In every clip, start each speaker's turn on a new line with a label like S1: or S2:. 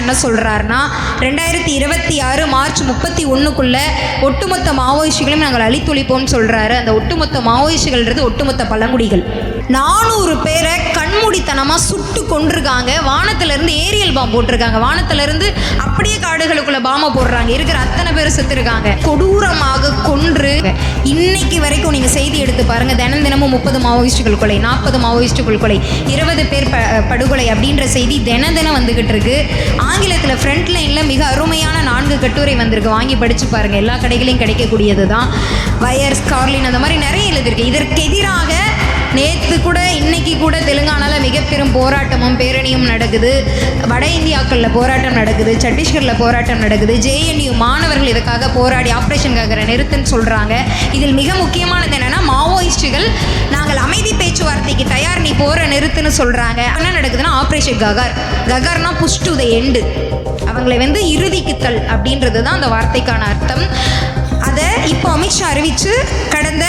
S1: என்ன சொல்கிறாருன்னா ரெண்டாயிரத்தி இருபத்தி ஆறு மார்ச் முப்பத்தி ஒன்றுக்குள்ளே ஒட்டுமொத்த மாவோயிஸ்டுகளையும் நாங்கள் அழித்தொழிப்போம்னு சொல்கிறாரு அந்த ஒட்டுமொத்த மாவோயிஸ்டுகள்ன்றது ஒட்டுமொத்த பழங்குடிகள். நானூறு பேரை கண்மூடித்தனமாக சுட்டு கொண்டிருக்காங்க வானத்திலேருந்து ஏரியல் பாம் போட்டிருக்காங்க. வானத்திலேருந்து அப்படியே காடுகளுக்குள்ள பாம்பை போடுறாங்க. இருக்கிற அத்தனை பேர் செத்துருக்காங்க. கொடூரமாக கொன்று இன்னைக்கு வரைக்கும் நீங்கள் செய்தி எடுத்து பாருங்கள் தினம் தினமும் முப்பது மாவோயிஸ்டுகள் கொலை நாற்பது மாவோயிஸ்டுகள் கொலை இருபது பேர் ப படுகொலை அப்படின்ற செய்தி தினம் தினம் வந்துக்கிட்டு இருக்கு. ஆங்கிலத்தில் ஃப்ரண்ட் லைனில் மிக அருமையான நான்கு கட்டுரை வந்திருக்கு. வாங்கி படித்து பாருங்கள் எல்லா கடைகளையும் கிடைக்கக்கூடியது தான் வயர் ஸ்கார்லின் அந்த மாதிரி நிறைய எழுதிருக்கு இதற்கு எதிராக நேற்று கூட இன்னைக்கு கூட தெலுங்கானாவில் மிக பெரும் போராட்டமும் பேரணியும் நடக்குது. வட இந்தியாக்களில் போராட்டம் நடக்குது சத்தீஸ்கரில் போராட்டம் நடக்குது. ஜேஎன்யூ மாணவர்கள் இதுக்காக போராடி ஆப்ரேஷனுக்காக நிறுத்துன்னு சொல்கிறாங்க இதில் மிக முக்கியமானது என்னென்னா மாவோயிஸ்டுகள் நாங்கள் அமைதி பேச்சுவார்த்தைக்கு தயார் நீ போகிற நிறுத்துன்னு சொல்கிறாங்க என்ன நடக்குதுன்னா ஆப்ரேஷன் ககார். ககார்னா புஷ் டு த எண்டு. அவங்களை வந்து இறுதிக்குத்தல் அப்படின்றது தான் அந்த வார்த்தைக்கான அர்த்தம். அதை இப்போ அமித்ஷா அறிவித்து கடந்த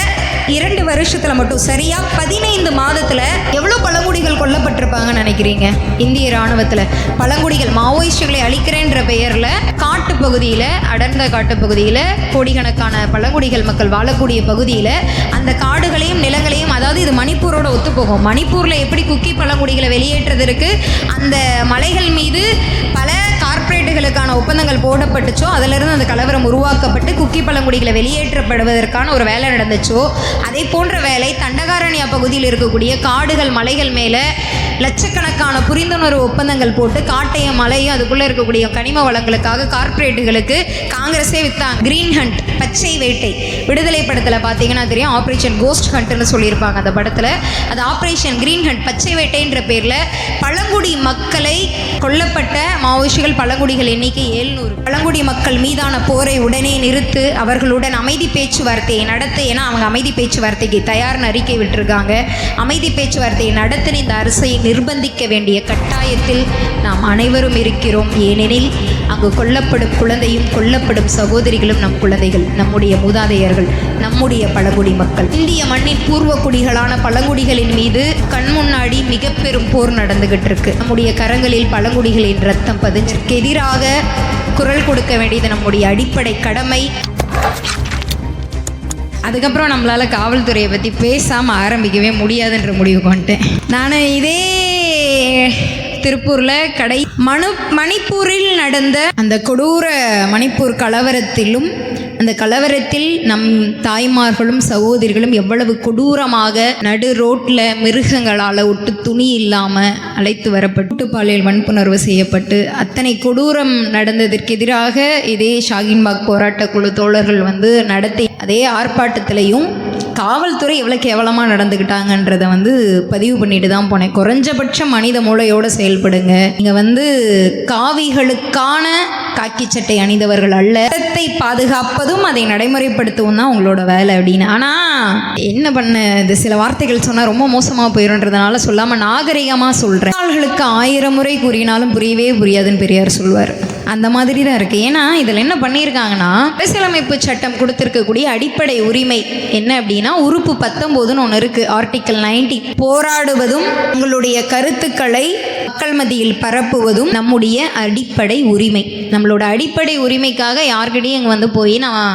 S1: இரண்டு வருஷத்தில் மட்டும் சரியா பதினைந்து மாதத்தில் எவ்வளோ பழங்குடிகள் கொல்லப்பட்டிருப்பாங்கன்னு நினைக்கிறீங்க? இந்திய இராணுவத்தில். பழங்குடிகள் மாவோயிஸ்டுகளை அழிக்கிறேன்ற பெயரில் காட்டு பகுதியில் அடர்ந்த காட்டு பகுதியில் கோடிக்கணக்கான பழங்குடிகள் மக்கள் வாழக்கூடிய பகுதியில் அந்த காடுகளையும் நிலங்களையும் அதாவது இது மணிப்பூரோட ஒத்துப்போகும். மணிப்பூரில் எப்படி குக்கி பழங்குடிகளை வெளியேற்றதற்கு அந்த மலைகள் மீது பல கார்ப்பரேட்டுகளுக்கான ஒப்பந்தங்கள் போடப்பட்டுச்சோ அதிலிருந்து அந்த கலவரம் உருவாக்கப்பட்டு குக்கி பழங்குடிகளை வெளியேற்றப்படுவதற்கான ஒரு வேலை நடந்துச்சோ அதே போன்ற வேலை தண்டகாரண்யா பகுதியில் இருக்கக்கூடிய காடுகள் மலைகள் மேலே லட்சக்கணக்கான புரிந்துணர்வு ஒப்பந்தங்கள் போட்டு காட்டையும் மலையும் அதுக்குள்ளே இருக்கக்கூடிய கனிம வளங்களுக்காக கார்ப்பரேட்டுகளுக்கு காங்கிரஸே விற்றாங்க கிரீன் ஹண்ட் பச்சை வேட்டை. விடுதலை படத்தில் பார்த்தீங்கன்னா தெரியும் ஆப்ரேஷன் கோஸ்ட் ஹண்ட்னு சொல்லியிருப்பாங்க அந்த படத்தில். அது ஆப்ரேஷன் கிரீன் ஹண்ட் பச்சை வேட்டைன்ற பேரில் பழங்குடி மக்களை கொல்லப்பட்ட மாவோயிஸ்டுகள் பழங்குடிகள் எண்ணிக்கை எழுநூறு பழங்குடி மக்கள் மீதான போரை உடனே நிறுத்து அவர்களுடன் அமைதி பேச்சுவார்த்தையை நடத்த ஏன்னா அவங்க அமைதி பேச்சுவார்த்தைக்கு தயார்னு அறிக்கை விட்டுருக்காங்க. அமைதி பேச்சுவார்த்தையை நடத்தின இந்த அரசை நிர்பந்திக்க வேண்டிய கட்டாயத்தில் நாம் அனைவரும் இருக்கிறோம். ஏனெனில் அங்கு கொல்லப்படும் குழந்தையும் கொல்லப்படும் சகோதரிகளும் நம் குழந்தைகள் நம்முடைய மூதாதையர்கள் நம்முடைய பழங்குடி மக்கள். இந்திய மண்ணின் பூர்வ குடிகளான பழங்குடிகளின் மீது கண் முன்னாடி மிக பெரும் போர் நடந்துகிட்டு இருக்கு நம்முடைய கரங்களில் பழங்குடிகளின் ரத்தம் பதிஞ்சிற்கு எதிராக குரல் கொடுக்க வேண்டியது நம்முடைய அடிப்படை கடமை. அதுக்கப்புறம் நம்மளால் காவல்துறையை பற்றி பேசாமல் ஆரம்பிக்கவே முடியாதுன்ற முடிவுக்கு வந்துட்டேன். நான் இதே திருப்பூரில் கடை மனு மணிப்பூரில் நடந்த அந்த கொடூர மணிப்பூர் கலவரத்திலும் அந்த கலவரத்தில் நம் தாய்மார்களும் சகோதரிகளும் எவ்வளவு கொடூரமாக நடு ரோட்டில் மிருகங்களால் ஒட்டு துணி இல்லாமல் அழைத்து வரப்பட்டு பாலியல் வன்புணர்வு செய்யப்பட்டு அத்தனை கொடூரம் நடந்ததற்கு எதிராக இதே ஷாகின்பாக் போராட்ட குழு தோழர்கள் வந்து நடத்தி அதே ஆர்ப்பாட்டத்திலையும் காவல்துறை எவ்வளோ கேவலமாக நடந்துக்கிட்டாங்கன்றதை வந்து பதிவு பண்ணிட்டு தான் போனேன். குறைஞ்சபட்சம் மனித மூளையோடு செயல்படுங்க. இங்கே வந்து காவிகளுக்கான காக்கி சட்டை அணிந்தவர்கள் அல்ல. சட்டத்தை பாதுகாப்பதும் அதை நடைமுறைப்படுத்தவும் தான் உங்களோட வேலை அப்படின்னு. ஆனால் என்ன பண்ண இந்த சில வார்த்தைகள் சொன்னால் ரொம்ப மோசமாக போயிடும்ன்றதுனால சொல்லாமல் நாகரிகமாக சொல்கிறேன் ஆள்களுக்கு ஆயிரம் முறை கூறினாலும் புரியவே புரியாதுன்னு பெரியார் சொல்வார். அந்த மாதிரி தான் இருக்குது ஏன்னா இதில் என்ன பண்ணியிருக்காங்கன்னா அரசியலமைப்பு சட்டம் கொடுத்துருக்கக்கூடிய அடிப்படை உரிமை என்ன அப்படின்னா உறுப்பு பத்தொம்போதுன்னு ஒன்று இருக்குது ஆர்டிக்கல் 90 போராடுவதும் உங்களுடைய கருத்துக்களை மக்கள் மத்தியில் பரப்புவதும் நம்முடைய அடிப்படை உரிமை. நம்மளோட அடிப்படை உரிமைக்காக யார்கிட்டையும் இங்கே வந்து போய் நான்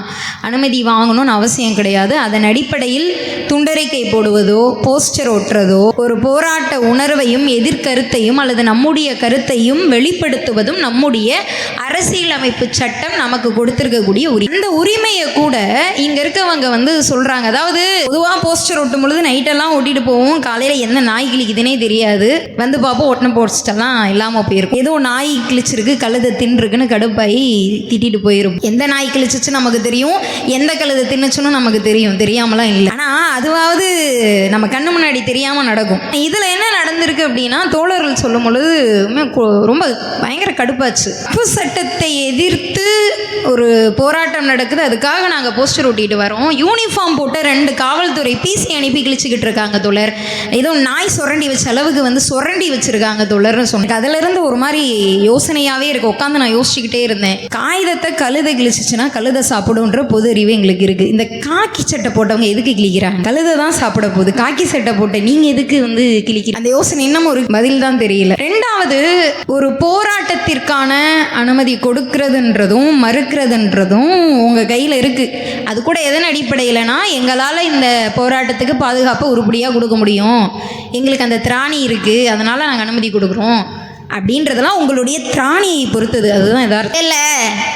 S1: அனுமதி வாங்கணும்னு அவசியம் கிடையாது. அதன் அடிப்படையில் துண்டறிக்கை போடுவதோ போஸ்டர் ஒட்டுறதோ ஒரு போராட்ட உணர்வையும் எதிர்கருத்தையும் அல்லது நம்முடைய கருத்தையும் வெளிப்படுத்துவதும் நம்முடைய அரசியலமைப்பு சட்டம் நமக்கு கொடுத்துருக்கக்கூடிய உரிமை. இந்த உரிமையை கூட இங்கே இருக்கவங்க வந்து சொல்கிறாங்க அதாவது பொதுவாக போஸ்டர் ஒட்டும் பொழுது நைட்டெல்லாம் ஒட்டிட்டு போவோம். காலையில் என்ன நாய் கிழிக்குதுனே தெரியாது. வந்து பார்ப்போம் ஒட்டின போஸ்டெல்லாம் இல்லாமல் போயிருக்கும். ஏதோ நாய் கிழிச்சிருக்கு கழுதை தின்றுக்குன்னு கடுப்பாகி திட்டிட்டு போயிரும் எந்த நாய் கிழிச்சிச்சு நமக்கு தெரியும் எந்த கழுதை தின்னுச்சுன்னு நமக்கு தெரியும். தெரியாமலாம் இல்லை. ஆனால் அதுவாவது நம்ம கண்ணு முன்னாடி தெரியாமல் நடக்கும். இதில் என்ன நடந்திருக்கு அப்படின்னா தோழர்கள் சொல்லும் பொழுது கொ- ரொம்ப பயங்கர கடுப்பாச்சு. உப்பு சட்டத்தை எதிர்த்து ஒரு போராட்டம் நடக்குது. அதுக்காக நாங்கள் போஸ்டர் ஒட்டிட்டு வரோம். யூனிஃபார்ம் போட்டு ரெண்டு காவல்துறை பிசி அனுப்பி கிழிச்சிக்கிட்டு இருக்காங்க தோழர். ஏதோ நாய் சுரண்டி வச்ச அளவுக்கு வந்து சுரண்டி வச்சிருக்காங்க தோழர். தொடர்னு சொன்னேன். அதுலேருந்து ஒரு மாதிரி யோசனையாகவே இருக்கு. உட்காந்து நான் யோசிச்சுக்கிட்டே இருந்தேன். காகிதத்தை கழுதை கிழிச்சிச்சுன்னா கழுதை சாப்பிடுன்ற பொது அறிவு எங்களுக்கு இருக்குது இந்த காக்கி சட்டை போட்டவங்க எதுக்கு கிழிக்கிறாங்க? கழுதை தான் சாப்பிட போகுது. காக்கி சட்டை போட்ட நீங்கள் எதுக்கு வந்து கிழிக்கிற அந்த யோசனை இன்னும் ஒரு பதில் தான் தெரியல. ரெண்டாவது ஒரு போராட்டத்திற்கான அனுமதி கொடுக்கறதுன்றதும் மறுக்கிறதுன்றதும் உங்கள் கையில் இருக்குது அது கூட எதன் அடிப்படையிலனா எங்களால் இந்த போராட்டத்துக்கு பாதுகாப்பை உருப்படியாக கொடுக்க முடியும். எங்களுக்கு அந்த திராணி இருக்குது அதனால் நாங்கள் அனுமதி கொடுக்குறோம் அப்படின்றதெல்லாம் உங்களுடைய திராணியை பொறுத்தது. அதுதான் எதார்த்தம் இல்லை.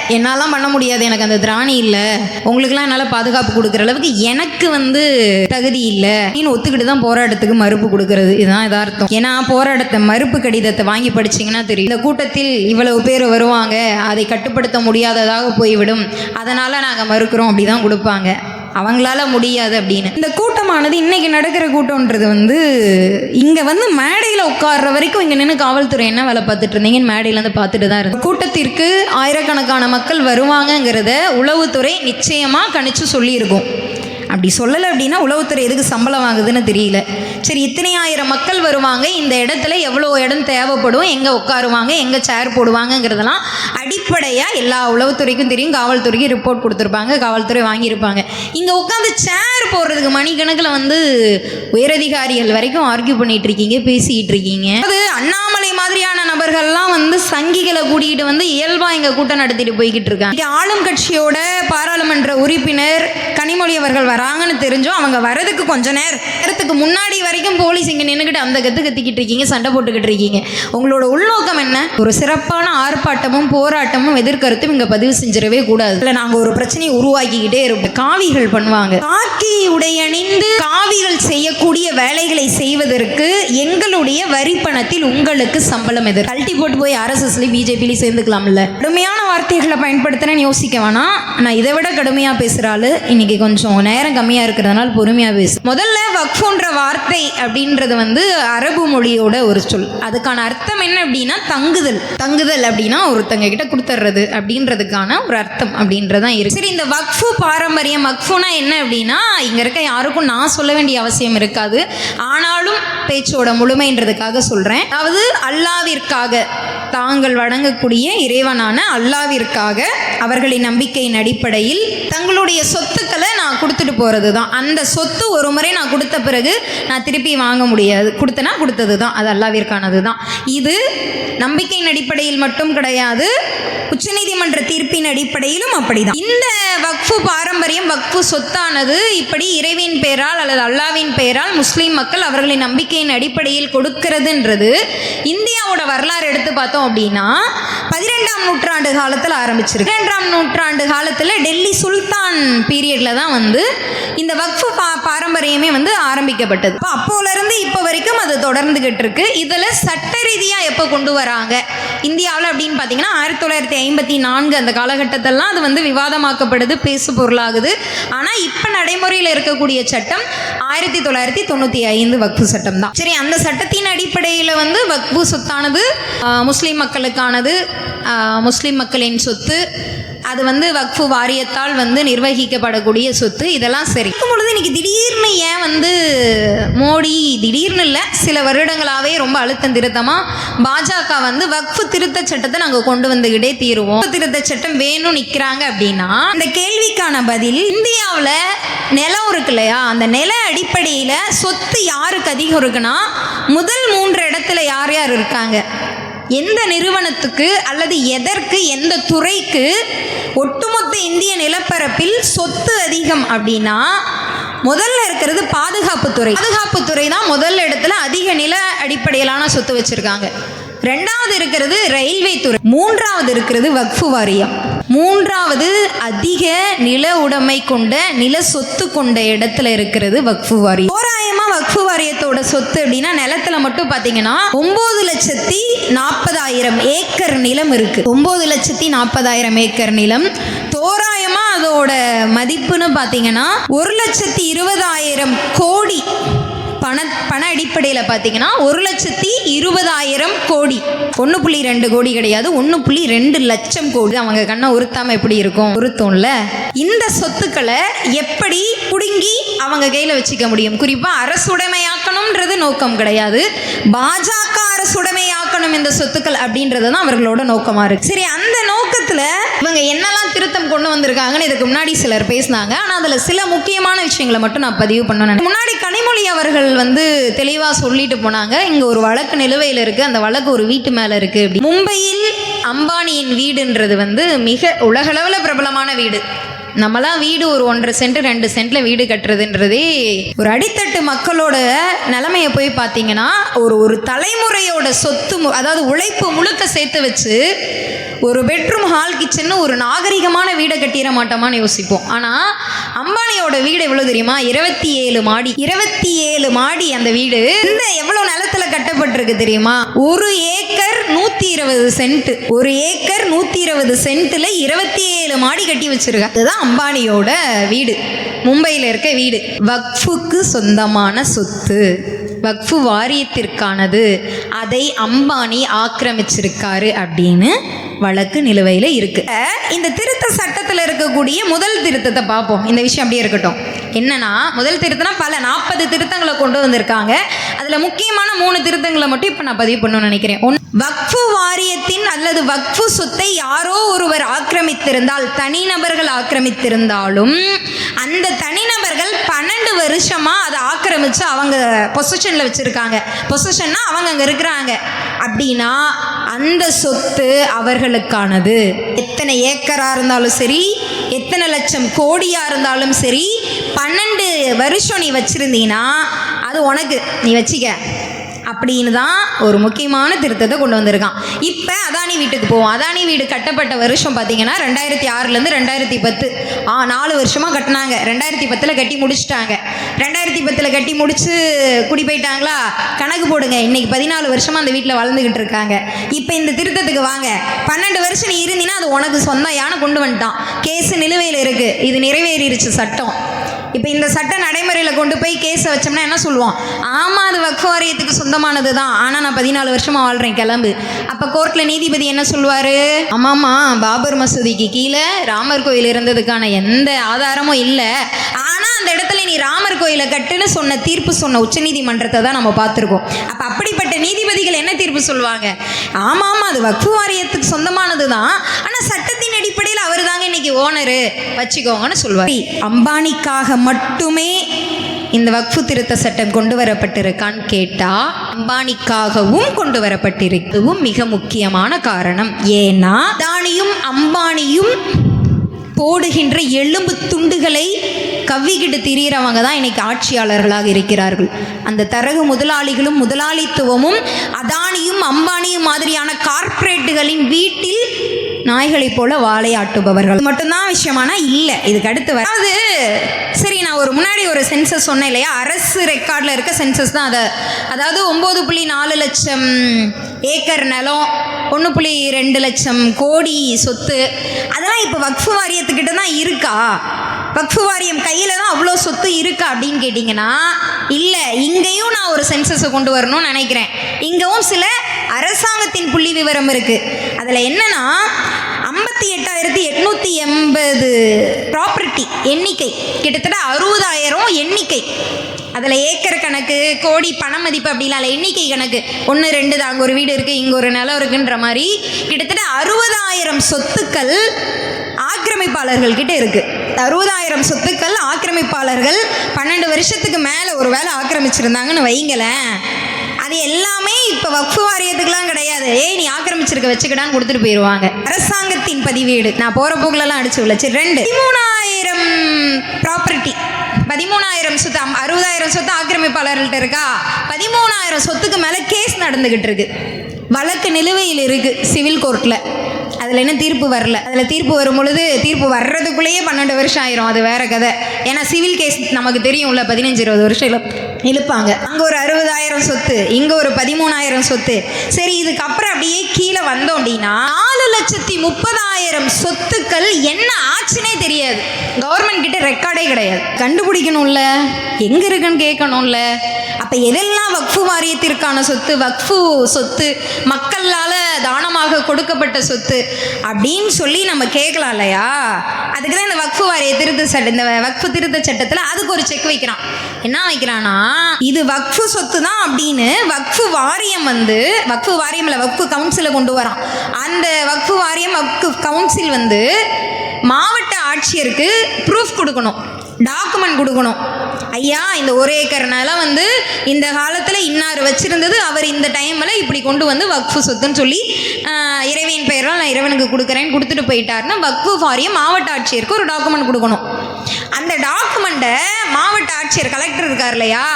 S1: என்னாலாம் பண்ண முடியாது. எனக்கு அந்த திராணி இல்லை. உங்களுக்குலாம் என்னால் பாதுகாப்பு கொடுக்குற அளவுக்கு எனக்கு வந்து தகுதி இல்லை. நீனு ஒத்துக்கிட்டு தான் போராட்டத்துக்கு மறுப்பு கொடுக்கறது. இதுதான் எதார்த்தம் ஏன்னா போராட்டத்தை மறுப்பு கடிதத்தை வாங்கி படிச்சீங்கன்னா தெரியும். இந்த கூட்டத்தில் இவ்வளவு பேர் வருவாங்க. அதை கட்டுப்படுத்த முடியாததாக போய்விடும். அதனால் நாங்கள் மறுக்கிறோம். அப்படி தான் கொடுப்பாங்க. அவங்களால முடியாது அப்படின்னு. இந்த கூட்டமானது இன்னைக்கு நடக்கிற கூட்டம்ன்றது வந்து இங்கே வந்து மேடையில் உட்கார்ற வரைக்கும் இங்கே நின்று காவல்துறை என்ன வேலை பார்த்துட்டு இருந்தீங்கன்னு மேடையில பார்த்துட்டு தான் இருக்கு. கூட்டத்திற்கு ஆயிரக்கணக்கான மக்கள் வருவாங்கங்கிறத உளவுத்துறை நிச்சயமாக கணிச்சு சொல்லியிருக்கும். அப்படி சொல்லலை அப்படின்னா உளவுத்துறை எதுக்கு சம்பளம் வாங்குதுன்னு தெரியல. சரி இத்தனை ஆயிரம் மக்கள் வருவாங்க இந்த இடத்துல எவ்வளோ இடம் தேவைப்படும் எங்கே உட்காருவாங்க எங்கே சேர் போடுவாங்கங்கிறதெல்லாம் அடிப்படையாக எல்லா உளவுத்துறைக்கும் தெரியும். காவல்துறைக்கும் ரிப்போர்ட் கொடுத்துருப்பாங்க காவல்துறை வாங்கியிருப்பாங்க. இங்கே உட்காந்து சேர் போடுறதுக்கு மணிக்கணக்கில் வந்து உயரதிகாரிகள் வரைக்கும் ஆர்கியூ பண்ணிட்டு இருக்கீங்க பேசிக்கிட்டு இருக்கீங்க அது அண்ணாமலை மாதிரியான நபர்கள்லாம் வந்து சங்கிகளை கூட்டிகிட்டு வந்து இயல்பாக எங்கள் கூட்டம் நடத்திட்டு போய்கிட்டு இருக்காங்க ஆளும் கட்சியோட பாராளுமன்ற உறுப்பினர் கனிமொழி அவர்கள் வராங்கன்னு தெரிஞ்சோம். அவங்க வரதுக்கு கொஞ்ச நேரம் நேரத்துக்கு முன்னாடி வரைக்கும் போலீஸ் இங்கே நின்றுக்கிட்டு அந்த கத்து கத்திக்கிட்டு இருக்கீங்க சண்டை போட்டுக்கிட்டு இருக்கீங்க. உங்களோட உள்நோக்கம் என்ன? ஒரு சிறப்பான ஆர்ப்பாட்டமும் போராட்டமும் எதிர்கருத்தும் இங்கே பதிவு செஞ்சிடவே கூடாது. இல்லை நாங்கள் ஒரு பிரச்சனையை உருவாக்கிக்கிட்டே இருப்போம். காவிகள் பண்ணுவாங்க. காக்கி உடையணிந்து காவிகள் செய்யக்கூடிய வேலைகளை செய்வதற்கு எங்களுடைய வரி பணத்தில் உங்களுக்கு சம்பளம் எதிர். கழட்டி போட்டு போய் ஆர்எஸ்எஸ்லேயும் பிஜேபிலையும் சேர்ந்துக்கலாம்ல. கடுமையான வார்த்தைகளை பயன்படுத்துறேன்னு யோசிக்க வேணாம். நான் இதை விட கடுமையாக பேசுகிறாள் இன்னைக்கு கொஞ்சம் நேரம் கம்மியாக இருக்கிறதுனால பொறுமையாக பேசு. முதல்ல வக்ஃபுன்ற வார்த்தை அப்படின்றது வந்து அரபு மொழியோட ஒரு சொல். அதுக்கான அர்த்தம் என்ன அப்படின்னா தங்குதல். தங்குதல் அப்படின்னா ஒருத்தங்க கிட்ட கொடுத்துட்றது அப்படின்றதுக்கான ஒரு அர்த்தம் அப்படின்றதான் இருக்கு. சரி இந்த வக்ஃபு பாரம்பரியம் வக்ஃபுனா என்ன அப்படின்னா இங்கே இருக்க யாருக்கும் நான் சொல்ல வேண்டிய அவசியம் இருக்காது. ஆனாலும் பேச்சோட முழுமைன்றதுக்காக சொல்கிறேன் அதாவது அல்லாவிற்காக தாங்கள் வணங்கக்கூடிய இறைவனான அல்லாவிற்காக அவர்களின் நம்பிக்கையின் அடிப்படையில் தங்களுடைய சொத்துக்களை நான் கொடுத்துட்டு போகிறது தான் அந்த சொத்து ஒரு முறை நான் கொடுத்த பிறகு நான் திருப்பி வாங்க முடியாது. கொடுத்தனா கொடுத்தது தான் அது அல்லாவிற்கானது தான் இது நம்பிக்கையின் அடிப்படையில் மட்டும் கிடையாது உச்சநீதிமன்ற தீர்ப்பின் அடிப்படையிலும் அப்படிதான். இந்த வக்ஃபு பாரம்பரியம் வக்ஃபு சொத்தானது இப்படி இறைவின் பெயரால் அல்லது அல்லாவின் பெயரால் முஸ்லீம் மக்கள் அவர்களின் நம்பிக்கையின் அடிப்படையில் கொடுக்கிறதுன்றது இந்தியாவோட வரலாறு எடுத்து பார்த்தோம் அப்படின்னா பதிரெண்டாம் நூற்றாண்டு காலத்தில் ஆரம்பிச்சிருக்கு. இரண்டாம் நூற்றாண்டு காலத்தில் டெல்லி சுல்தான் பீரியடில் தான் வந்து இந்த வக்ஃபு பா பாரம்பரியமே வந்து ஆரம்பிக்கப்பட்டது. அப்போலேருந்து இப்போ வரைக்கும் அது தொடர்ந்துகிட்டு இருக்கு. இதில் சட்ட ரீதியாக எப்போ கொண்டு வராங்க? இந்தியாவில் அப்படின்னு பார்த்தீங்கன்னா ஆயிரத்தி தொள்ளாயிரத்தி ஐம்பத்தி நான்கு அந்த காலகட்டத்திலலாம் அது வந்து விவாதமாக்கப்படுது பேசு பொருளாகுது. ஆனால் இப்போ நடைமுறையில் இருக்கக்கூடிய சட்டம் ஆயிரத்தி தொள்ளாயிரத்தி தொண்ணூற்றி ஐந்து வக்ஃபு சட்டம் தான் சரி அந்த சட்டத்தின் அடிப்படையில் வந்து வக்ஃபு சொத்தானது முஸ்லீம் மக்களுக்கானது முஸ்லீம் மக்களின் சொத்து அது வந்து வக்ஃபு வாரியத்தால் வந்து நிர்வகிக்கப்படக்கூடிய சொத்து. இதெல்லாம் சரி. இருக்கும் பொழுது இன்னைக்கு திடீர்னு ஏன் வந்து மோடி திடீர்னு இல்லை சில வருடங்களாகவே ரொம்ப அழுத்தம் திருத்தமாக பாஜக வந்து வக்ஃபு திருத்த சட்டத்தை நாங்கள் கொண்டு வந்துக்கிட்டே தீருவோம். திருத்த சட்டம் வேணும் நிற்கிறாங்க அப்படின்னா இந்த கேள்விக்கான பதில் இந்தியாவில் நிலம் இருக்கு இல்லையா? அந்த நில அடிப்படையில் சொத்து யாருக்கு அதிகம் இருக்குன்னா முதல் மூன்று இடத்துல யார் யார் இருக்காங்க? எந்த நிறுவனத்துக்கு அல்லது எதற்கு எந்த துறைக்கு ஒட்டுமொத்த இந்திய நிலப்பரப்பில் சொத்து அதிகம் அப்படின்னா முதல்ல இருக்கிறது பாதுகாப்புத்துறை பாதுகாப்புத்துறை தான் முதல் இடத்துல அதிக நில அடிப்படையிலான சொத்து வச்சுருக்காங்க. ரெண்டாவது இருக்கிறது ரயில்வே துறை. மூன்றாவது இருக்கிறது வக்ஃபு வாரியம். மூன்றாவது அதிக நில உடைமை கொண்ட நில சொத்து கொண்ட இடத்துல இருக்கிறது வக்ஃபு வாரியம் தோராயமா வக்ஃபு வாரியத்தோட சொத்து அப்படின்னா நிலத்துல மட்டும் பாத்தீங்கன்னா ஒன்பது லட்சத்தி நாற்பதாயிரம் ஏக்கர் நிலம் இருக்கு. ஒன்பது லட்சத்தி நாற்பதாயிரம் ஏக்கர் நிலம். தோராயமா அதோட மதிப்புன்னு பாத்தீங்கன்னா ஒரு லட்சத்தி இருபதாயிரம் கோடி பண பண அடிப்படையில் பார்த்தீங்கன்னா ஒரு லட்சத்தி இருபதாயிரம் கோடி. ஒன்று புள்ளி ரெண்டு கோடி கிடையாது. ஒன்று புள்ளி ரெண்டு லட்சம் கோடி அவங்க கண்ணை உறுத்தாம எப்படி இருக்கும்? உறுத்தும்ல. இந்த சொத்துக்களை எப்படி புடுங்கி அவங்க கையில் வச்சுக்க முடியும்? குறிப்பாக அரசுடைமையாக்கணும்ன்றது நோக்கம் கிடையாது. பாஜக அரசுடைமையாக்கணும் ஆக்கணும் இந்த சொத்துக்கள் அப்படின்றது தான் அவர்களோட நோக்கமா இருக்கு. சரி அந்த நோக்கத்துல இவங்க என்னெல்லாம் திருத்தம் கொண்டு வந்திருக்காங்கன்னு இதுக்கு முன்னாடி சிலர் பேசினாங்க. ஆனா அதுல சில முக்கியமான விஷயங்களை மட்டும் நான் பதிவு பண்ணணும் முன்னாடி கனிமொழி அவர்கள் வந்து தெளிவா சொல்லிட்டு போனாங்க. இங்க ஒரு வழக்கு நிலுவையில் இருக்கு. அந்த வழக்கு ஒரு வீட்டு மேல இருக்கு. மும்பையில் அம்பானியின் வீடுன்றது வந்து மிக உலகளவில் பிரபலமான வீடு. நம்மலாம் வீடு ஒரு ஒன்றரை சென்ட் ரெண்டு சென்ட்ல வீடு கட்டுறதுன்றதே ஒரு அடித்தட்டு மக்களோட நிலைமையை போய் பார்த்தீங்கன்னா ஒரு ஒரு தலைமுறையோட சொத்து மு- அதாவது உழைப்பு முழுக்க சேர்த்து வச்சு ஒரு பெட்ரூம் ஹால் கிச்சன் ஒரு நாகரிகமான வீடை கட்டிட மாட்டோமான்னு யோசிப்போம். ஆனால் அம்பானியோட வீடு எவ்வளோ தெரியுமா? இருபத்தி ஏழு மாடி. இருபத்தி ஏழு மாடி அந்த வீடு இந்த எவ்வளோ நிலத்துல கட்டப்பட்டிருக்கு தெரியுமா? ஒரு ஏக்கர் நூற்றி இருபது சென்ட். ஒரு ஏக்கர் நூற்றி இருபது சென்ட்டில் இருபத்தி ஏழு மாடி கட்டி வச்சிருக்க அதுதான் அம்பானியோட வீடு. மும்பையில் இருக்க வீடு. வக்ஃபுக்கு சொந்தமான சொத்து. வக்ஃபு வாரியத்திற்கானது. அதை அம்பானி ஆக்கிரமிச்சிருக்காரு அப்படின்னு வழக்கு நிலுவையில் இருக்கு. இந்த திருத்த சட்டத்தில் இருக்கக்கூடிய முதல் திருத்தத்தை பார்ப்போம். இந்த விஷயம் அப்படியே இருக்கட்டும். என்னன்னா முதல் திருத்தம்னா பல நாற்பது திருத்தங்களை கொண்டு வந்திருக்காங்க. அதில் முக்கியமான மூணு திருத்தங்களை மட்டும் இப்போ நான் பதிவு பண்ணணும்னு நினைக்கிறேன். ஒன்று வக்ஃபு வாரியத்தின் அல்லது வக்ஃபு சொத்தை யாரோ ஒருவர் ஆக்கிரமித்திருந்தால் தனிநபர்கள் ஆக்கிரமித்திருந்தாலும் அந்த தனிநபர்கள் பன்னெண்டு வருஷமாக அதை ஆக்கிரமித்து அவங்க பொசிஷனில் வச்சுருக்காங்க. பொசிஷன்னா அவங்க அங்கே இருக்கிறாங்க. அப்படின்னா அந்த சொத்து அவர்களுக்கானது. எத்தனை ஏக்கராக இருந்தாலும் சரி எத்தனை லட்சம் கோடியாக இருந்தாலும் சரி பன்னெண்டு வருஷம் நீ வச்சுருந்தீங்கன்னா அது உனக்கு. நீ வச்சிக்க. அப்படின்னு தான் ஒரு முக்கியமான திருத்தத்தை கொண்டு வந்திருக்கான். இப்போ அதானி வீட்டுக்கு போவோம். அதானி வீடு கட்டப்பட்ட வருஷம் பார்த்தீங்கன்னா ரெண்டாயிரத்தி ஆறுலேருந்து ரெண்டாயிரத்தி பத்து. ஆ நாலு வருஷமாக கட்டினாங்க. ரெண்டாயிரத்தி பத்தில் கட்டி முடிச்சிட்டாங்க. ரெண்டாயிரத்தி பத்தில் கட்டி முடிச்சு குடி போயிட்டாங்களா? கணக்கு போடுங்க. இன்றைக்கி பதினாலு வருஷமாக அந்த வீட்டில் வளர்ந்துக்கிட்டு இருக்காங்க. இப்போ இந்த திருத்தத்துக்கு வாங்க. பன்னெண்டு வருஷம் நீ இருந்தீங்கன்னா அது உனக்கு சொந்தம் யானை கொண்டு வந்துட்டான். கேஸு நிலுவையில் இருக்குது இது நிறைவேறிடுச்சு சட்டம். இப்போ இந்த சட்ட நடைமுறையில் கொண்டு போய் கேஸை வச்சோம்னா என்ன சொல்லுவோம்? ஆமாம் அது வக்ஃப் வாரியத்துக்கு சொந்தமானது தான் ஆனால் நான் பதினாலு வருஷமாக வாழ்கிறேன் கிளம்பு. அப்போ கோர்ட்டில் நீதிபதி என்ன சொல்லுவார்? ஆமாம்மா பாபர் மசூதிக்கு கீழே ராமர் கோயில் இருந்ததுக்கான எந்த ஆதாரமும் இல்லை. ஆனால் அந்த இடத்துல நீ ராமர் கோயிலை கட்டுன்னு சொன்ன தீர்ப்பு சொன்ன உச்சநீதிமன்றத்தை தான் நம்ம பார்த்துருக்கோம். அப்போ அப்படிப்பட்ட நீதிபதிகள் என்ன தீர்ப்பு சொல்லுவாங்க? ஆமாம் ஆமாம் அது வக்ஃபு வாரியத்துக்கு சொந்தமானது தான் ஆனால் சட்டத்தின் அடிப்படையில் அவர் தாங்க இன்னைக்கு ஓனரு. வச்சுக்கோங்கன்னு சொல்லுவார். அம்பானிக்காக மட்டுமே இந்த வக்ஃபு திருத்த சட்டம் கொண்டு வரப்பட்டிருக்கான்னு கேட்டா அம்பானிக்காகவும் கொண்டு வரப்பட்டிருக்கவும் மிக முக்கியமான காரணம். ஏன்னா தானியும் அம்பானியும் போடுகின்ற எலும்பு துண்டுகளை கவ்விக்கிட்டு திரியிறவங்க தான் இன்னைக்கு ஆட்சியாளர்களாக இருக்கிறார்கள். அந்த தரகு முதலாளிகளும் முதலாளித்துவமும் அதானியும் அம்பானியும் மாதிரியான கார்ப்பரேட்டுகளின் வீட்டில் நாய்களைப் போல வாழையாட்டுபவர்கள். இது மட்டும்தான் விஷயமானா இல்லை இதுக்கு அடுத்து வராது அதாவது சரி நான் ஒரு முன்னாடி ஒரு சென்சஸ் சொன்னேன் இல்லையா? அரசு ரெக்கார்டில் இருக்க சென்சஸ் தான் அதை. அதாவது ஒம்பது புள்ளி நாலு லட்சம் ஏக்கர் நிலம் ஒன்று புள்ளி ரெண்டு லட்சம் கோடி சொத்து. அதெல்லாம் இப்போ வக்ஃபு வாரியத்துக்கிட்ட தான் இருக்கா? வக்ஃபு வாரியம் கையில் தான் அவ்வளோ சொத்து இருக்கா அப்படின்னு கேட்டிங்கன்னா இல்லை இங்கேயும் நான் ஒரு சென்சஸை கொண்டு வரணும்னு நினைக்கிறேன். இங்கவும் சில அரசாங்கத்தின் புள்ளி விவரம் இருக்குது அதில் என்னன்னா ஐம்பத்தி எட்டாயிரத்தி எட்நூற்றி எண்பது ப்ராப்பர்ட்டி எண்ணிக்கை. கிட்டத்தட்ட அறுபதாயிரம் எண்ணிக்கை. அதில் ஏக்கர் கணக்கு கோடி பண மதிப்பு அப்படிலாம் இல்லை. எண்ணிக்கை கணக்கு. ஒன்று ரெண்டு தான். அங்கே ஒரு வீடு இருக்குது இங்கே ஒரு நிலம் இருக்குன்ற மாதிரி கிட்டத்தட்ட அறுபதாயிரம் சொத்துக்கள் ஆக்கிரமிப்பாளர்கள் கிட்ட இருக்குது அறுபதாயிரம் சொத்துக்கள் ஆக்கிரமிப்பாளர்கள் பன்னெண்டு வருஷத்துக்கு மேலே ஒரு வேலை ஆக்கிரமிச்சிருந்தாங்கன்னு வைங்களேன். அது எல்லாமே இப்போ வக்ஃபு வாரியத்துக்குலாம் கிடையாது. ஏய் நீ ஆக்கிரமிச்சிருக்க வச்சுக்கிடான்னு கொடுத்துட்டு போயிடுவாங்க அரசாங்கத்தின் பதிவேடு. நான் போகிற போக்குலலாம் அடிச்சு விடல ரெண்டு பதிமூணாயிரம் ப்ராப்பர்ட்டி பதிமூணாயிரம் சொத்து அம்- அறுபதாயிரம் சொத்து ஆக்கிரமிப்பாளர்கள்ட்ட இருக்கா? பதிமூணாயிரம் சொத்துக்கு மேலே கேஸ் நடந்துக்கிட்டு இருக்கு. வழக்கு நிலுவையில் இருக்கு சிவில் கோர்ட்டில் அதில் என்ன தீர்ப்பு வரல? அதில் தீர்ப்பு வரும் பொழுது தீர்ப்பு வர்றதுக்குள்ளேயே பன்னெண்டு வருஷம் ஆயிரும். அது வேற கதை. ஏன்னா சிவில் கேஸ் நமக்கு தெரியும்ல பதினஞ்சு இருபது வருஷம் இல்லை. இழுப்பாங்க. அங்கே ஒரு அறுபதாயிரம் சொத்து இங்கே ஒரு பதிமூணாயிரம் சொத்து. சரி இதுக்கப்புறம் அப்படியே கீழே வந்தோம் அப்படின்னா நாலு லட்சத்தி முப்பதாயிரம் சொத்துக்கள் என்ன ஆச்சுனே தெரியாது. கவர்மெண்ட் கிட்ட ரெக்கார்டே கிடையாது. கண்டுபிடிக்கணும்ல. எங்க இருக்குன்னு கேட்கணும்ல. அப்ப எதெல்லாம் வக்ஃபு வாரியத்திற்கான சொத்து வக்ஃபு சொத்து மக்களால தானமாக கொடுக்கப்பட்ட சொத்து அப்படின்னு சொல்லி நம்ம கேட்கலாம் இல்லையா? அதுக்கு தான் இந்த வக்ஃபு வாரிய திருத்த சட்ட இந்த வக்ஃபு திருத்த சட்டத்தில் அதுக்கு ஒரு செக் வைக்கிறான். என்ன வைக்கிறான்னா இது வக்ஃபு சொத்து தான் அப்படின்னு வக்ஃபு வாரியம் வந்து வக்ஃபு வாரியம் இல்லை வக்ஃபு கவுன்சிலை கொண்டு வரான். அந்த வக்ஃபு வாரியம் வக்ஃபு கவுன்சில் வந்து மாவட்ட ஆட்சியருக்கு ப்ரூஃப் கொடுக்கணும் டாக்குமெண்ட் கொடுக்கணும். ஐயா இந்த ஒரு ஏக்கர் நிலம் வந்து இந்த காலத்தில் இன்னார் வச்சுருந்தது அவர் இந்த டைமில் இப்படி கொண்டு வந்து வக்ஃபு சொத்துன்னு சொல்லி இறைவன் பெயரால் நான் இறைவனுக்கு கொடுக்குறேன்னு கொடுத்துட்டு போயிட்டாருன்னா வக்ஃபு வாரியம் மாவட்ட ஆட்சியருக்கு ஒரு டாக்குமெண்ட் கொடுக்கணும். அந்த டாக்குமெண்ட்டை மாவட்ட ஆட்சியர் கலெக்டர் இருக்கார் இல்லையா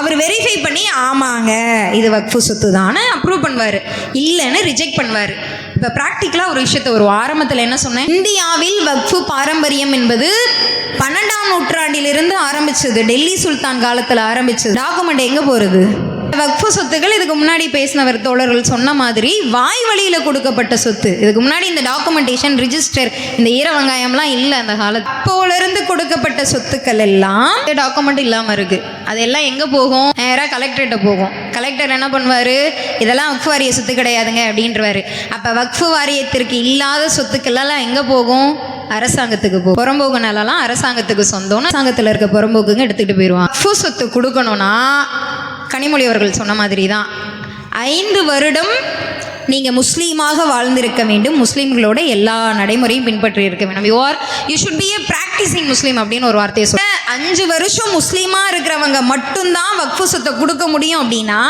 S1: அவர் வெரிஃபை பண்ணி ஆமாங்க இது வக்ஃபு சொத்து தானே அப்ரூவ் பண்ணுவார். இல்லைன்னு ரிஜெக்ட் பண்ணுவார். இப்போ ப்ராக்டிக்கலாக ஒரு விஷயத்தை ஒரு ஆரம்பத்தில் என்ன சொன்னேன்? இந்தியாவில் வக்ஃபு பாரம்பரியம் என்பது பன்னெண்டாம் நூற்றாண்டிலிருந்து ஆரம்பிச்சது. டெல்லி சுல்தான் காலத்தில் ஆரம்பிச்சது. டாக்குமெண்ட் எங்கே போகிறது வக்ஃபு சொத்துக்கள் இதுக்கு முன்னாடி பேசினவர் தோழர்கள் சொன்ன மாதிரி வாய் வழியில் கொடுக்கப்பட்ட சொத்து. இதுக்கு முன்னாடி இந்த டாக்குமெண்டேஷன் ரிஜிஸ்டர் இந்த ஈர வெங்காயம்லாம் இல்லை அந்த காலத்து அப்போலேருந்து கொடுக்கப்பட்ட சொத்துக்கள் எல்லாம் டாக்குமெண்ட் இல்லாமல் இருக்குது அதெல்லாம் எங்கே போகும்? நேராக கலெக்டர்கிட்ட போகும். கலெக்டர் என்ன பண்ணுவார்? இதெல்லாம் வக்ஃபு வாரிய சொத்து கிடையாதுங்க அப்படின்றவாரு. அப்போ வக்ஃபு வாரியத்திற்கு இல்லாத சொத்துக்கள்லாம் எங்கே போகும்? அரசாங்கத்துக்கு போ. புறம்போக்கு நிலம்லாம் அரசாங்கத்துக்கு சொந்தம்னு அரசாங்கத்தில் இருக்க புறம்போக்குங்க எடுத்துக்கிட்டு போயிடுவான் வக்ஃபு சொத்து கொடுக்கணும்னா கனிமொழி அவர்கள் சொன்ன மாதிரி தான் ஐந்து வருடம் நீங்கள் முஸ்லீமாக வாழ்ந்திருக்க வேண்டும். முஸ்லீம்களோட எல்லா நடைமுறையும் பின்பற்றி இருக்க வேண்டும். You are you should be a practising Muslim அப்படின்னு ஒரு வார்த்தையை அஞ்சு வருஷம் முஸ்லீமாக இருக்கிறவங்க மட்டும்தான் வக்ஃபு சொத்தை கொடுக்க முடியும் அப்படின்னா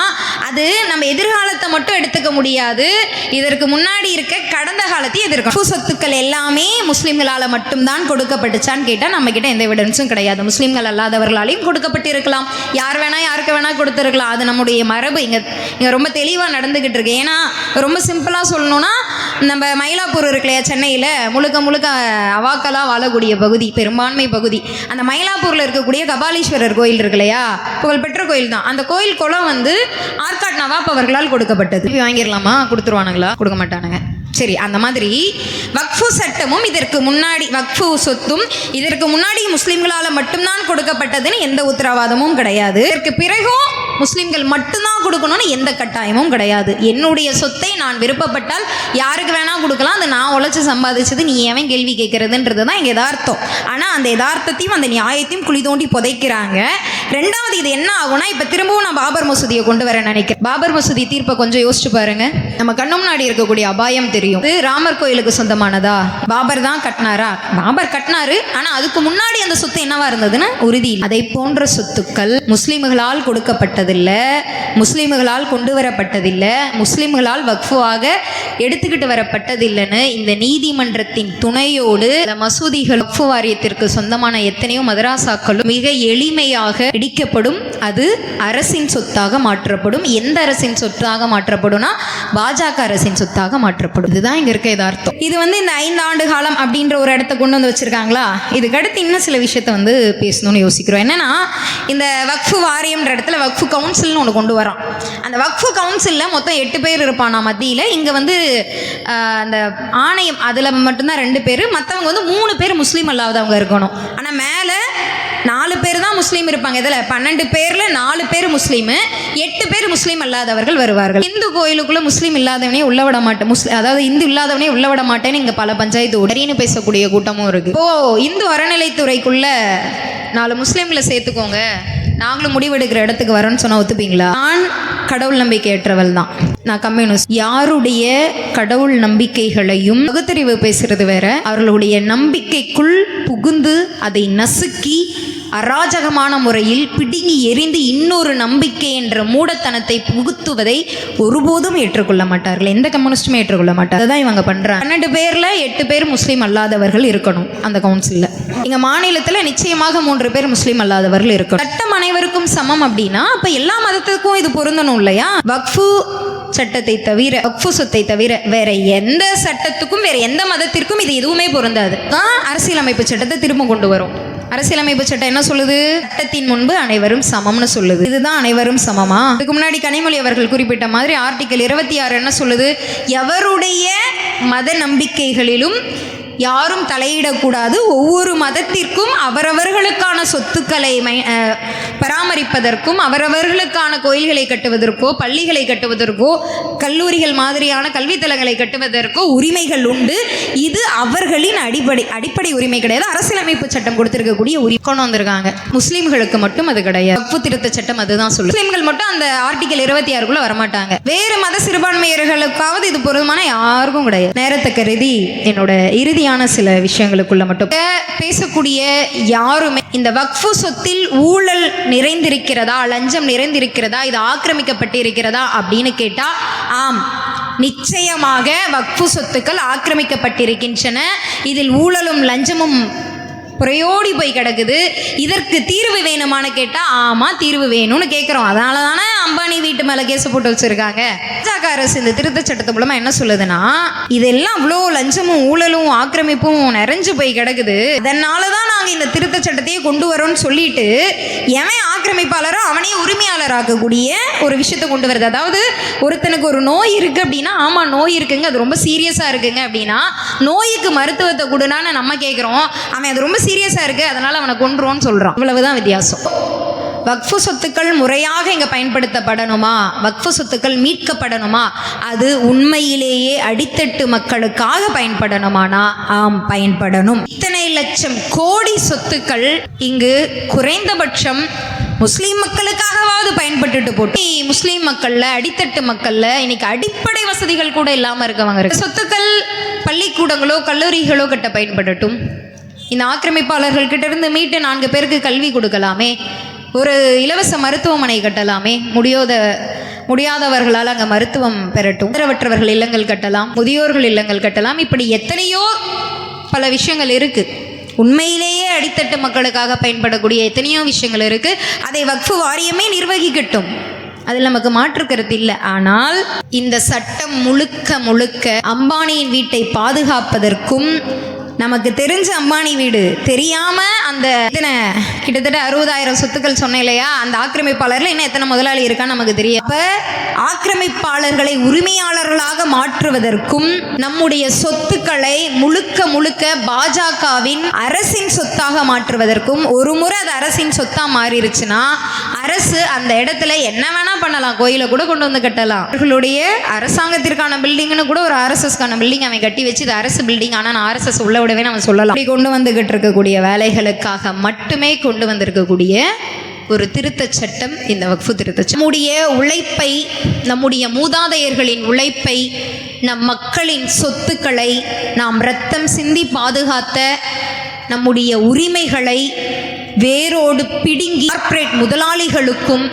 S1: அது நம்ம எதிர்காலத்தை மட்டும் எடுத்துக்க முடியாது. இதற்கு முன்னாடி இருக்க கடந்த காலத்தையும் எதிர்க்க வக்ஃபு சொத்துக்கள் எல்லாமே முஸ்லீம்களால் மட்டும்தான் கொடுக்கப்பட்டுச்சான்னு கேட்டால் நம்ம கிட்ட எந்த எவிடன்ஸும் கிடையாது. முஸ்லீம்கள் அல்லாதவர்களாலையும் கொடுக்கப்பட்டு இருக்கலாம் யார் வேணா யாருக்கு வேணா கொடுத்துருக்கலாம். அது நம்முடைய மரபு. இங்கே இங்கே ரொம்ப தெளிவாக நடந்துக்கிட்டு இருக்கு. ஏன்னா ரொம்ப சிம்பிளாக சொல்லணும்னா நம்ம மயிலாப்பூர் இருக்கு இல்லையா சென்னையில் முழுக்க முழுக்க அவாக்கலாக வாழக்கூடிய பகுதி பெரும்பான்மை பகுதி. அந்த மயிலாப்பூர் மயிலாப்பூரில் இருக்கக்கூடிய கபாலீஸ்வரர் கோயில் இருக்கு இல்லையா? புகழ்பெற்ற கோயில் தான் அந்த கோயில் குளம் வந்து ஆர்காட் நவாப் அவர்களால் கொடுக்கப்பட்டது. வாங்கிடலாமா? கொடுத்துருவானுங்களா? கொடுக்க மாட்டானுங்க. சரி அந்த மாதிரி வக்ஃபு சட்டமும் இதற்கு முன்னாடி வக்ஃபு சொத்தும் இதற்கு முன்னாடி முஸ்லீம்களால் மட்டும்தான் கொடுக்கப்பட்டதுன்னு எந்த உத்தரவாதமும் கிடையாது. இதற்கு பிறகும் முஸ்லீம்கள் மட்டும்தான் கொடுக்கணும்னு எந்த கட்டாயமும் கிடையாது. என்னுடைய சொத்தை நான் விருப்பப்பட்டால் யாருக்கு வேணால் கொடுக்கலாம். அது நான் உழைச்சி சம்பாதிச்சது நீ ஏன் கேள்வி கேட்கறதுன்றது தான் எங்கள் எதார்த்தம் ஆனால் அந்த எதார்த்தத்தையும் அந்த நியாயத்தையும் குழி தோண்டி புதைக்கிறாங்க. ரெண்டாவது இது என்ன ஆகும்னா இப்போ திரும்பவும் நான் பாபர் மசூதியை கொண்டு வர நினைக்கிறேன். பாபர் மசூதி தீர்ப்பை கொஞ்சம் யோசிச்சு பாருங்கள் நம்ம கண்ணு முன்னாடி இருக்கக்கூடிய அபாயம் தெரியும். இது ராமர் கோயிலுக்கு சொந்தமானதா? பாபர் தான் கட்டினாரா? பாபர் கட்டினாரு ஆனா அதுக்கு முன்னாடி அந்த சொத்து என்னவா இருந்ததுன்னு உறுதி அதை போன்ற சொத்துக்கள் முஸ்லிம்களால் கொடுக்கப்பட்டதில்ல முஸ்லிம்களால் கொண்டு வரப்பட்டதில்லை முஸ்லிம்களால் வக்ஃபுவாக எடுத்துக்கிட்டு வரப்பட்டதில்லைன்னு இந்த நீதிமன்றத்தின் துணையோடு இந்த மசூதிகள் வக்ஃபு வாரியத்திற்கு சொந்தமான எத்தனையோ மதராசாக்களும் மிக எளிமையாக இடிக்கப்படும் அது அரசின் சொத்தாக மாற்றப்படும். எந்த அரசின் சொத்தாக மாற்றப்படும்னா பாஜக அரசின் சொத்தாக மாற்றப்படும். இதுதான் இங்க இருக்க எதார்த்தம் இது வந்து இந்த ஐந்து ஆண்டு காலம் அப்படின்ற ஒரு இடத்த கொண்டு வந்து வச்சிருக்காங்களா? இதுக்கு அடுத்து இன்னும் சில விஷயத்த வந்து பேசணும்னு யோசிக்கிறோம். என்னன்னா இந்த வக்ஃபு வாரியம்ன்ற இடத்துல வக்ஃபு கவுன்சில்னு ஒன்று கொண்டு வரோம். அந்த வக்ஃபு கவுன்சிலில் மொத்தம் எட்டு பேர் இருப்பானா மத்தியில்? இங்கே வந்து அந்த ஆணையம் அதில் மட்டும்தான் ரெண்டு பேர். மற்றவங்க வந்து மூணு பேர் முஸ்லீம் அல்லாதவங்க இருக்கணும். ஆனால் மேலே நாலு பேர் தான் முஸ்லீம் இருப்பாங்க. இதில் பன்னெண்டு பேரில் நாலு பேர் முஸ்லீமு. எட்டு பேர் முஸ்லீம் அல்லாதவர்கள் வருவார்கள். இந்து கோயிலுக்குள்ளே முஸ்லீம் இல்லாதவனே உள்ள விட மாட்டேன் முஸ்லீம் அதாவது இந்து இல்லாதவனே உள்ள விட மாட்டேன்னு இங்கே பல பஞ்சாயத்து உடனே பேசக்கூடிய கூட்டமும் இருக்குது இப்போ இந்து அறநிலைத்துறைக்குள்ள நாலு முஸ்லீம்களை சேர்த்துக்கோங்க. நாங்களும் முடிவெடுக்கிற இடத்துக்கு வரோன்னு சொன்னா ஒத்துப்பீங்களா? நான் கடவுள் நம்பிக்கையற்றவள் தான். நான் கம்யூனிஸ்ட். யாருடைய கடவுள் நம்பிக்கைகளையும் பகுத்தறிவு பேசுறது வேற. அவர்களுடைய நம்பிக்கைக்குள் புகுந்து அதை நசுக்கி அராஜகமான முறையில் பிடுங்கி எரிந்து இன்னொரு நம்பிக்கை என்ற மூடத்தனத்தை புகுத்துவதை ஒருபோதும் ஏற்றுக்கொள்ள மாட்டார்கள். எந்த கம்யூனிஸ்டுமே ஏற்றுக்கொள்ள மாட்டார் அதான் இவங்க பண்ணுறாங்க பன்னெண்டு பேரில் எட்டு பேர் முஸ்லீம் அல்லாதவர்கள் இருக்கணும் அந்த கவுன்சிலில் எங்கள் மாநிலத்தில் நிச்சயமாக மூன்று பேர் முஸ்லீம் அல்லாதவர்கள் இருக்கணும். சட்டம் அனைவருக்கும் சமம் அப்படின்னா அப்போ எல்லா மதத்துக்கும் இது பொருந்தணும் இல்லையா? வக்ஃபு சட்டத்தை தவிர வக்ஃபு சொத்தை தவிர வேற எந்த சட்டத்துக்கும் வேற எந்த மதத்திற்கும் இது எதுவுமே பொருந்தாது. தான் அரசியலமைப்பு சட்டத்தை திரும்ப கொண்டு வரும். அரசியலமைப்பு சட்டம் என்ன சொல்லுது? சட்டத்தின் முன்பு அனைவரும் சமம்னு சொல்லுது. இதுதான் அனைவரும் சமமா? இதுக்கு முன்னாடி கனிமொழி அவர்கள் குறிப்பிட்ட மாதிரி ஆர்டிக்கல் இருபத்தி ஆறு என்ன சொல்லுது? எவருடைய மத நம்பிக்கைகளிலும் யாரும் தலையிடக்கூடாது. ஒவ்வொரு மதத்திற்கும் அவரவர்களுக்கான சொத்துக்களை மை பராமரிப்பதற்கும் அவரவர்களுக்கான கோயில்களை கட்டுவதற்கோ பள்ளிகளை கட்டுவதற்கோ கல்லூரிகள் மாதிரியான கல்வித்தலங்களை கட்டுவதற்கோ உரிமைகள் உண்டு. இது அவர்களின் அடிப்படை அடிப்படை உரிமை கிடையாது. அரசியலமைப்பு சட்டம் கொடுத்திருக்கக்கூடிய உரிமை கொண்டு வந்திருக்காங்க. முஸ்லீம்களுக்கு மட்டும் அது கிடையாது. வக்ஃபு திருத்த சட்டம் அதுதான் சொல்லு. முஸ்லீம்கள் மட்டும் அந்த ஆர்டிகல் இருபத்தி ஆறுக்குள்ள வரமாட்டாங்க. வேறு மத சிறுபான்மையர்களுக்காவது இது பொருத்தமான யாருக்கும் கிடையாது. நேரத்தை கருதி என்னோட இறுதியான சில விஷயங்களுக்குள்ள மட்டும் பேசக்கூடிய யாருமே இந்த வக்ஃபு சொத்தில் ஊழல் நிறைந்திருக்கிறதா லஞ்சம் நிறைந்திருக்கிறதா இது ஆக்கிரமிக்கப்பட்டிருக்கிறதா அப்படின்னு கேட்டா ஆம் நிச்சயமாக வக்ஃபு சொத்துக்கள் ஆக்கிரமிக்கப்பட்டிருக்கின்றன. இதில் ஊழலும் லஞ்சமும் புறையோடி போய் கிடக்குது. இதற்கு தீர்வு வேணுமான்னு கேட்டால் ஆமாம் தீர்வு வேணும்னு கேட்குறோம் அதனால தானே அம்பானி வீட்டு மேலே கேஸ் போட்டு வச்சுருக்காங்க. பாஜக அரசு இந்த திருத்தச் சட்டத்து மூலமாக என்ன சொல்லுதுன்னா இதெல்லாம் அவ்வளோ லஞ்சமும் ஊழலும் ஆக்கிரமிப்பும் நிறைஞ்சு போய் கிடக்குது. அதனால தான் நாங்கள் இந்த திருத்த சட்டத்தையே கொண்டு வரோம்னு சொல்லிட்டு எவன் ஆக்கிரமிப்பாளரோ அவனையே உரிமையாளராக்கக்கூடிய ஒரு விஷயத்தை கொண்டு வருது. அதாவது ஒருத்தனுக்கு ஒரு நோய் இருக்குது அப்படின்னா ஆமாம் நோய் இருக்குங்க. அது ரொம்ப சீரியஸாக இருக்குங்க அப்படின்னா நோய்க்கு மருத்துவத்தை கொடுனான்னு நம்ம கேட்குறோம் அவன் அது ரொம்ப சீரியஸாக இருக்குது அதனால் அவனை கொன்றுவோன்னு சொல்கிறான் இவ்வளவுதான் வித்தியாசம். வக்ஃபு சொத்துக்கள் முறையாக இங்கே பயன்படுத்தப்படணுமா? வக்ஃபு சொத்துக்கள் மீட்கப்படணுமா? அது உண்மையிலேயே அடித்தட்டு மக்களுக்காக பயன்படணுமானா? ஆம் பயன்படணும். இத்தனை லட்சம் கோடி சொத்துக்கள் இங்கு குறைந்தபட்சம் முஸ்லீம் மக்களுக்காகவாவது பயன்பட்டுட்டு போட்டு. முஸ்லீம் மக்கள்ல அடித்தட்டு மக்கள்ல இன்னைக்கு அடிப்படை வசதிகள் கூட இல்லாம இருக்கவங்க இருக்கு. சொத்துக்கள் பள்ளிக்கூடங்களோ கல்லூரிகளோ கட்ட பயன்படட்டும். இந்த ஆக்கிரமிப்பாளர்கள் கிட்டேருந்து மீட்டு நான்கு பேருக்கு கல்வி கொடுக்கலாமே. ஒரு இலவச மருத்துவமனை கட்டலாமே. முடியாத முடியாதவர்களால் அங்கே மருத்துவம் பெறட்டும். உத்தரவற்றவர்கள் இல்லங்கள் கட்டலாம் முதியோர்கள் இல்லங்கள் கட்டலாம். இப்படி எத்தனையோ பல விஷயங்கள் இருக்குது உண்மையிலேயே அடித்தட்டு மக்களுக்காக பயன்படக்கூடிய எத்தனையோ விஷயங்கள் இருக்குது அதை வக்ஃபு வாரியமே நிர்வகிக்கட்டும். அதில் நமக்கு மாற்று கருத்து இல்லை. ஆனால் இந்த சட்டம் முழுக்க முழுக்க அம்பானியின் வீட்டை பாதுகாப்பதற்கும் நமக்கு தெரிஞ்ச அம்பானி வீடு. தெரியாம அந்த இத்தனை கிட்டத்தட்ட அறுபதாயிரம் சொத்துக்கள் சொன்னேன் இல்லையா? அந்த ஆக்கிரமிப்பாளர்ல இன்னும் எத்தனை முதலாளி இருக்கான்னு நமக்கு தெரியும் அப்ப ஆக்கிரமிப்பாளர்களை உரிமையாளர்களாக மாற்றுவதற்கும் நம்முடைய சொத்துக்களை முழுக்க முழுக்க பாஜகவின் அரசின் சொத்தாக மாற்றுவதற்கும் ஒரு முறை அது அரசின் சொத்தா மாறிடுச்சுன்னா அரசு அந்த இடத்துல என்ன வேணா பண்ணலாம். கோயிலை கூட கொண்டு வந்து கட்டலாம். அவர்களுடைய அரசாங்கத்திற்கான பில்டிங்னு கூட ஒரு ஆர்எஸ்எஸ்க்கான பில்டிங் அவன் கட்டி வச்சு இது அரசு பில்டிங். ஆனால் நான் ஆர்எஸ்எஸ் உள்ள விடவே நம்ம சொல்லலாம். அப்படி கொண்டு வந்துகிட்டு இருக்கக்கூடிய வேலைகளுக்காக மட்டுமே கொண்டு வந்திருக்கக்கூடிய ஒரு திருத்தச் சட்டம் இந்த வக்ஃபு திருத்த சட்டம். நம்முடைய உழைப்பை நம்முடைய மூதாதையர்களின் உழைப்பை நம் மக்களின் சொத்துக்களை நாம் ரத்தம் சிந்தி பாதுகாத்த நம்முடைய உரிமைகளை வேரோடு பிடுங்கி கார்ப்பரேட் முதலாளிகளுக்கும்